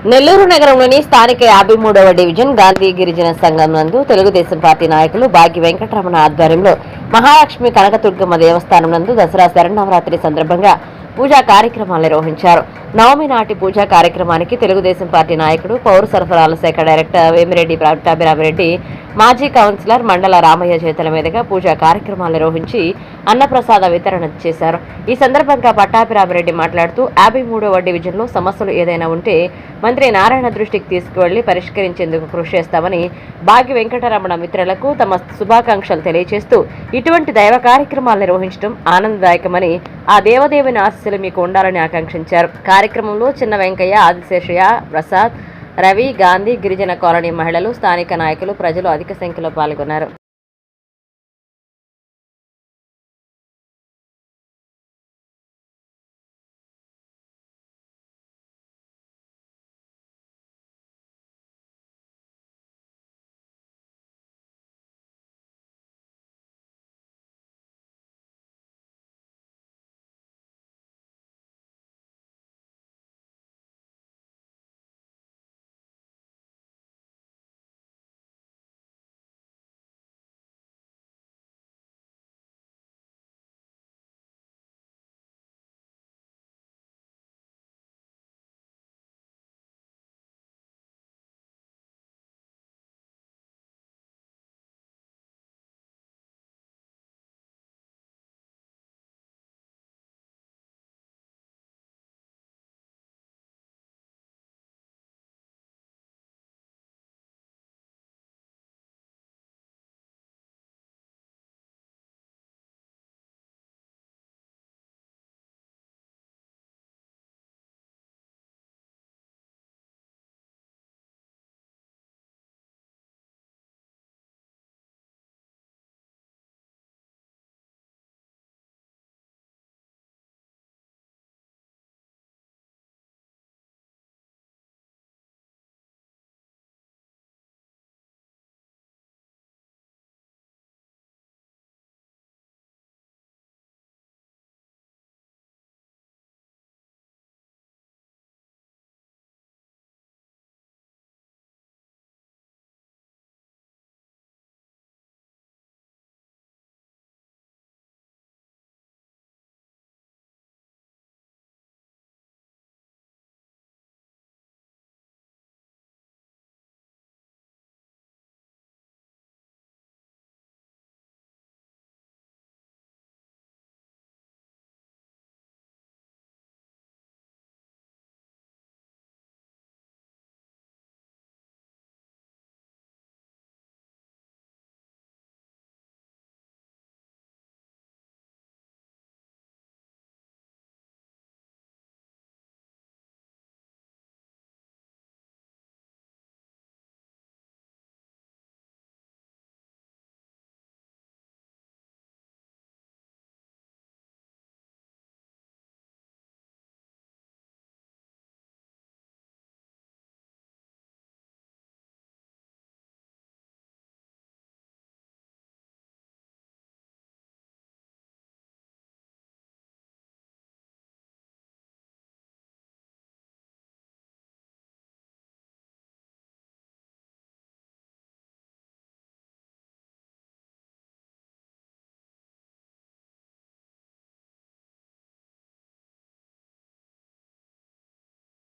నెల్లూరు నగరంలోని స్థానిక యాభై మూడవ డివిజన్ గాంధీ గిరిజన సంఘం నందు తెలుగుదేశం పార్టీ నాయకులు బాగి వెంకటరమణ ఆధ్వర్యంలో మహాలక్ష్మి కనకదుర్గమ్మ దేవస్థానం నందు దసరా శరణవరాత్రి సందర్భంగా పూజా కార్యక్రమాలు నిర్వహించారు. నవమి నాటి పూజా కార్యక్రమానికి తెలుగుదేశం పార్టీ నాయకుడు పౌర సరఫరాల శాఖ డైరెక్టర్ వేమిరెడ్డి పట్టాభిరామిరెడ్డి మాజీ కౌన్సిలర్ మండల రామయ్య చేతుల మీదుగా పూజా కార్యక్రమాలు నిర్వహించి అన్నప్రసాద వితరణ చేశారు. ఈ సందర్భంగా పట్టాభిరామిరెడ్డి మాట్లాడుతూ యాభై మూడవ డివిజన్లో సమస్యలు ఏదైనా ఉంటే మంత్రి నారాయణ దృష్టికి తీసుకువెళ్ళి పరిష్కరించేందుకు కృషి చేస్తామని భాగ్య వెంకటరమణ మిత్రులకు తమ శుభాకాంక్షలు తెలియజేస్తూ ఇటువంటి దైవ కార్యక్రమాలు నిర్వహించడం ఆనందదాయకమని ఆ దేవదేవుని ఆశీస్సులు మీకు ఉండాలని ఆకాంక్షించారు. కార్యక్రమంలో చిన్న వెంకయ్య ఆదిశేషయ్య ప్రసాద్ రవి గాంధీ గిరిజన కాలనీ మహిళలు స్థానిక నాయకులు ప్రజలు అధిక సంఖ్యలో పాల్గొన్నారు.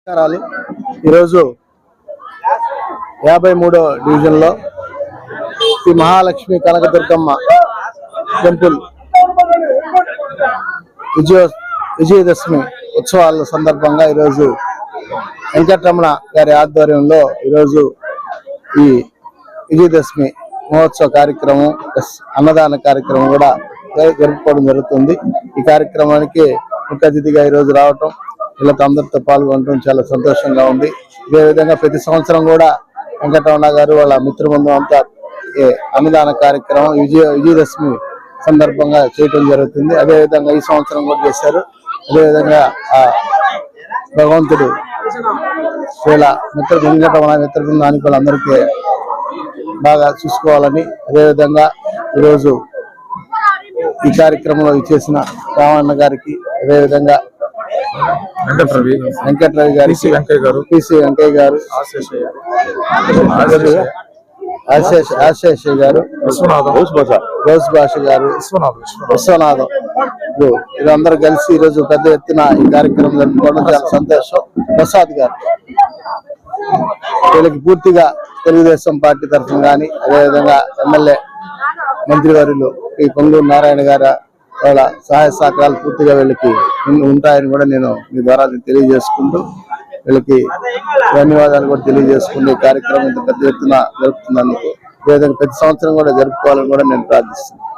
నమస్కారాలు ఈరోజు యాభై మూడో డివిజన్లో శ్రీ మహాలక్ష్మి కనకదుర్గమ్మ టెంపుల్ విజయ విజయదశమి ఉత్సవాల సందర్భంగా ఈరోజు వెంకటరమణ గారి ఆధ్వర్యంలో ఈరోజు ఈ విజయదశమి మహోత్సవ కార్యక్రమం అన్నదాన కార్యక్రమం కూడా జరుపుకోవడం జరుగుతుంది. ఈ కార్యక్రమానికి ముఖ్య అతిథిగా ఈరోజు రావటం వీళ్ళతో అందరితో పాల్గొనడం చాలా సంతోషంగా ఉంది. ఇదే విధంగా ప్రతి సంవత్సరం కూడా వెంకటరమణ గారు వాళ్ళ మిత్రబృందం అంతా అన్నదాన కార్యక్రమం విజయ విజయదశమి సందర్భంగా చేయటం జరుగుతుంది. అదే విధంగా ఈ సంవత్సరం కూడా చేశారు. అదే విధంగా ఆ భగవంతుడు వీళ్ళ మిత్ర వెంకటరమణ మిత్ర బృందానికి వాళ్ళందరికీ బాగా చూసుకోవాలని అదేవిధంగా ఈరోజు ఈ కార్యక్రమంలో ఇచ్చేసిన రామన్న గారికి అదేవిధంగా వెంకటరవి వెంకట్రావు గారు. పిసి వెంకయ్య గారు. పిసి వెంకయ్య గారు. ఆశేష్ ఆశేష్ గారు. విశ్వనాథం. భాష గారు. విశ్వనాథం విశ్వనాథం. వీరందరూ కలిసి ఈ రోజు పెద్ద ఎత్తున ఈ కార్యక్రమం జరుపుకోవడం చాలా సంతోషం. ప్రసాద్ గారు. వీళ్ళకి పూర్తిగా తెలుగుదేశం పార్టీ తరఫున కానీ అదేవిధంగా ఎమ్మెల్యే మంత్రివర్యులు ఈ పొంగూరు నారాయణ గారు వాళ్ళ సహాయ సహకారాలు పూర్తిగా వీళ్ళకి ఉంటాయని కూడా నేను మీ ద్వారా తెలియజేసుకుంటూ వీళ్ళకి ధన్యవాదాలు కూడా తెలియజేసుకుంటూ ఈ కార్యక్రమం ఇంత పెద్ద ఎత్తున జరుపుతున్నందుకు ప్రతి సంవత్సరం కూడా జరుపుకోవాలని కూడా నేను ప్రార్థిస్తున్నాను.